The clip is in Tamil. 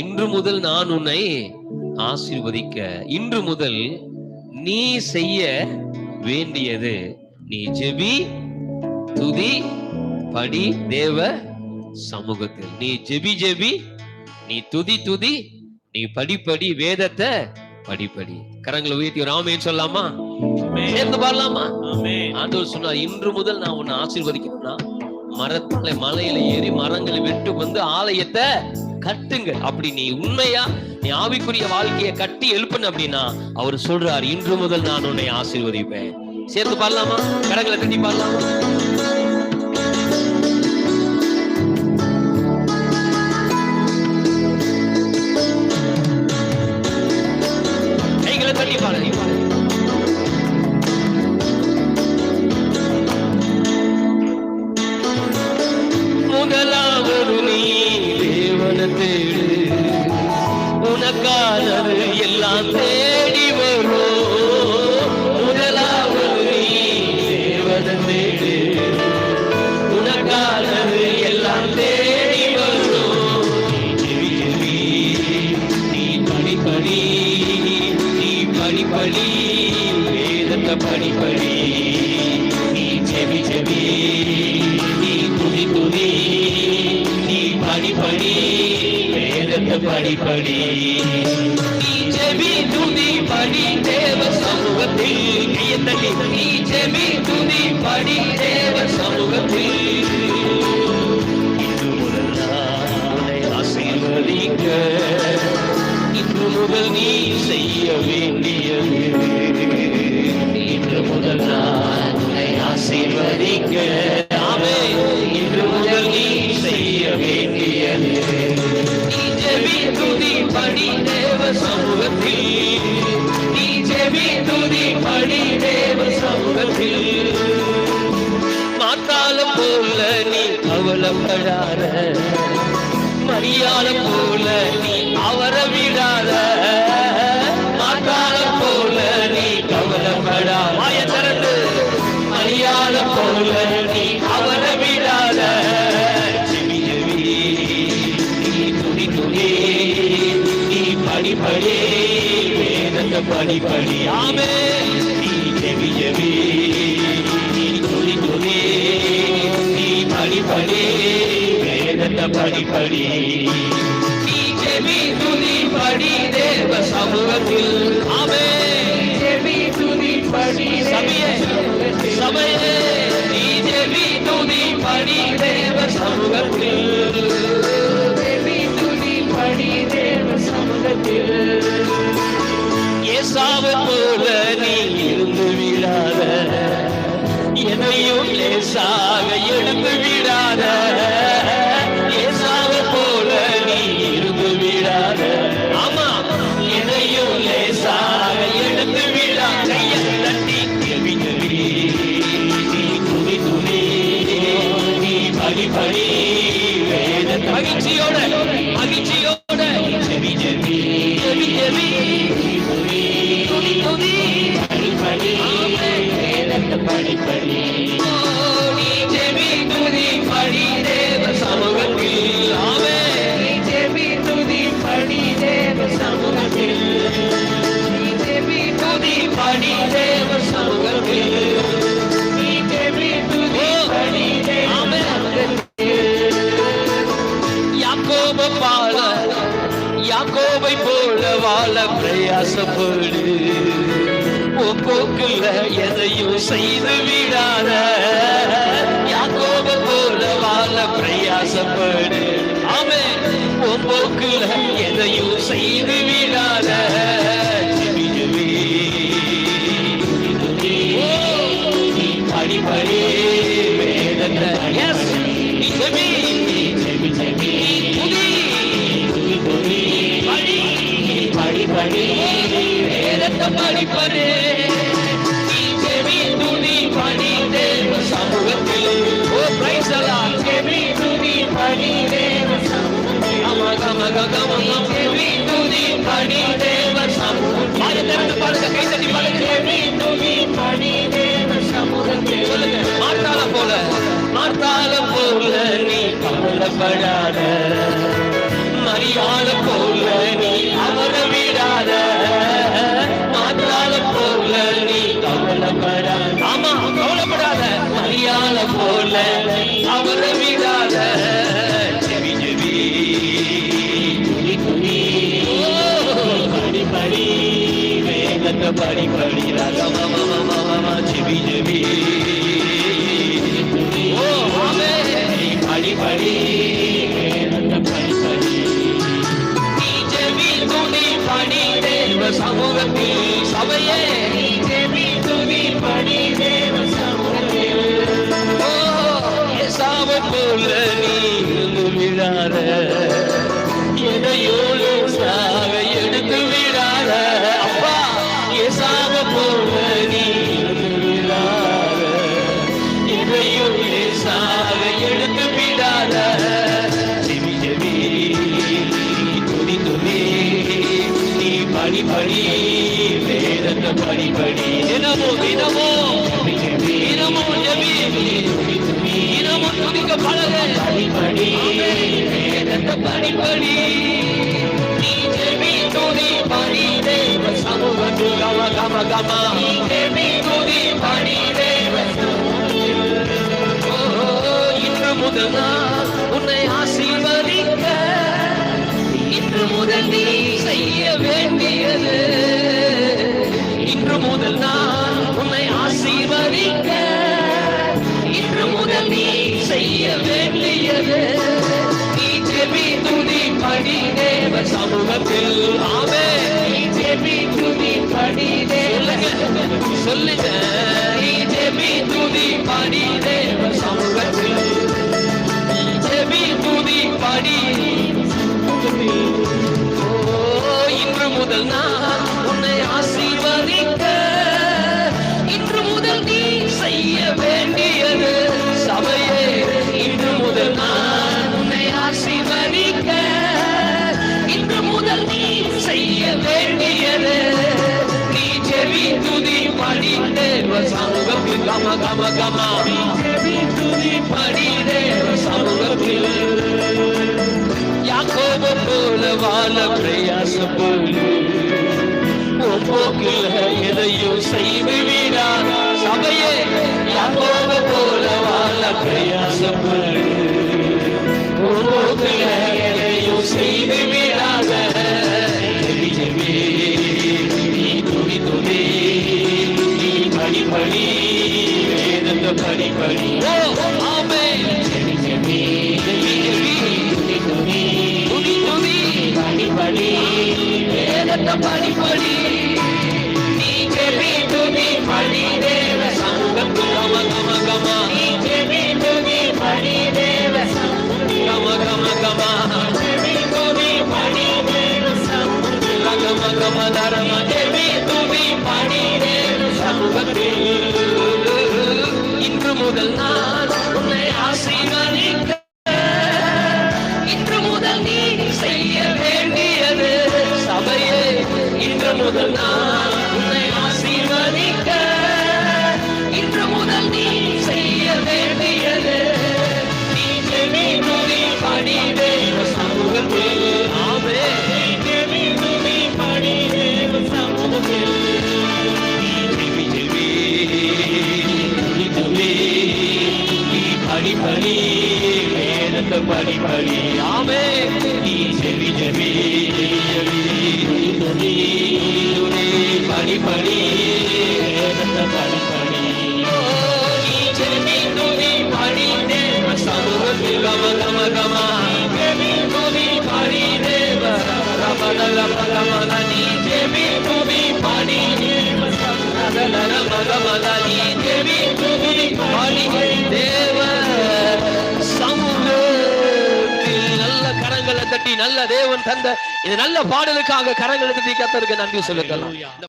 இன்று முதல் நான் உன்னை ஆசீர்வதிக்க இன்று முதல் நீ செய்ய வேண்டியது. நீ ஜெபி துதி படி தேவ சமூகத்தில். நீ ஜெபி ஜெபி நீ துதி துதி நீ படி படி வேதத்தை படி படி. கரங்களை உயர்த்தி ஒரு ஆமேன்னு சொல்லலாமா சேர்ந்து பாடலாமா? ஆண்டவர் சொன்னார் இன்று முதல் நான் உன்னை ஆசீர்வதிக்கணும்னா மரத்துல மலையில ஏறி மரங்களை வெட்டு வந்து ஆலயத்தை கட்டுங்கள். அப்படி நீ உண்மையா நீ ஆவிக்குரிய வாழ்க்கையை கட்டி எழுப்புன அப்படின்னா அவர் சொல்றார் இன்று முதல் நான் உன்னை ஆசீர்வதிப்பேன். சேர்த்து பாடலாமா? கடங்களை கட்டி பாடலாமா? எல்லாம் தேடி வரும் ஜெபி ஜெபி நீ படி படி நீ படி படி வேதத்தை படி படி நீ ஜெபி ஜெபி நீ துதி துதி நீ படி படி வேதத்தை படி படி நீ ஜெபி ஆசீர்வதிக்க இன்று முதல் நீ செய்ய வேண்டியது. இன்று முதல் நான் உன்னை ஆசீர்வதிக்க. இன்று முதல் நீ செய்ய வேண்டியது. நீ ஜெபி துதி படி தேவ சமூகத்தில். நீ ஜெபி துதி படி தேவ சமூகத்தில். போல நீ கவலைப்படாத. மரியாத போல நீ அவர விடாத. மாட்டாத போல நீ கவலைப்படா. வாய திறந்து. மரியாத போல நீ அவர விடாத. ஜெபி ஜெபி நீ துடி துடி நீ படி படி வேதத்தை படி ஆமே நீ ஜெபி ஜெபி நீ துணி துடி நீ படி. படி வேதத்தை படி படி நீ ஜெபி துதி படி தேவ சமூகத்தில் ஆமே ஜெபி துதி படி சபையே சபையே நீ ஜெபி துதி படி தேவ சமூகத்தில் வேதத்தை படி ஜெபி துதி படி தேவ சமூகத்தில் ஆமே ஜெபி துதி படி தேவ சமூகத்தில் ஜெபி துதி படி தேவ சமூகத்தில் யாக்கோபை போல வாழ பிரயாசப்படு. போக்குல எதையும் செய்து விடாத. படி வேதத்தை படி படி நீ தேவ சமூகத்தில் ஓ தேவ கம கம கம தேவ பாடுங்க கை தட்டி பாடுங்க தேவ சமூகத்தில் சொல்லுங்க போல மாட்டாள போல நீ கவலைப்படாத. மரியாத போல நீ அவரவே ஏசாவை போல நீ விழாத. எதையோடு சாக எடுத்து விடாத. அப்பா ஏசாக போல நீ விடாத எதையோ சாக எடுத்து விடாத. செவி செவி துணி துணி நீ படி படி வேதத்தை படி படி. தினமோ தினமோ தினமோ தேவ சமூகத்தில் ஓ, இன்று முதல் உன்னை ஆசீர்வதிக்க இன்று முதல் நீ செய்ய வேண்டியது இன்று முதல் நான் தேவ சமூகத்தில் ஆமே ஜெபி துதி படி தேவ சொல்லுங்க ஜெபி துதி படி கம கம கம நீ ஜெபி துதி படி தேவ சமூகத்தில் யாக்கோபு போல வாழ பிரயாசப்படு உன் போக்கில் எதையும் செய்து விடா சபையே யாக்கோபு போல வாழ பிரயாசப்படு. உன் போக்கில் எதையும் செய்து விடாத. கம கம தரம ஜெபி சமூகத்தில். இன்று முதல் நான் உன்னை ஆசீர்வாதி வேதத்தை படி படி ஆமே நீ செவி ஜெபி ஜெபி துதி துதி படி படி வேதத்தை படி படி ஓ, நீ ஜெபி துதி படி தேவ சமூகத்தில் கம கம கம ஜெபி துதி படி தேவ ரமண ரம ரமண நீ ஜெபி துதி படி தேவ சமூகத்தில் ரம நல்ல தேவன் தந்த இது நல்ல பாடலுக்காக கரங்கள் எடுத்து கத்தருக்கு நன்றி சொல்லுங்கள்.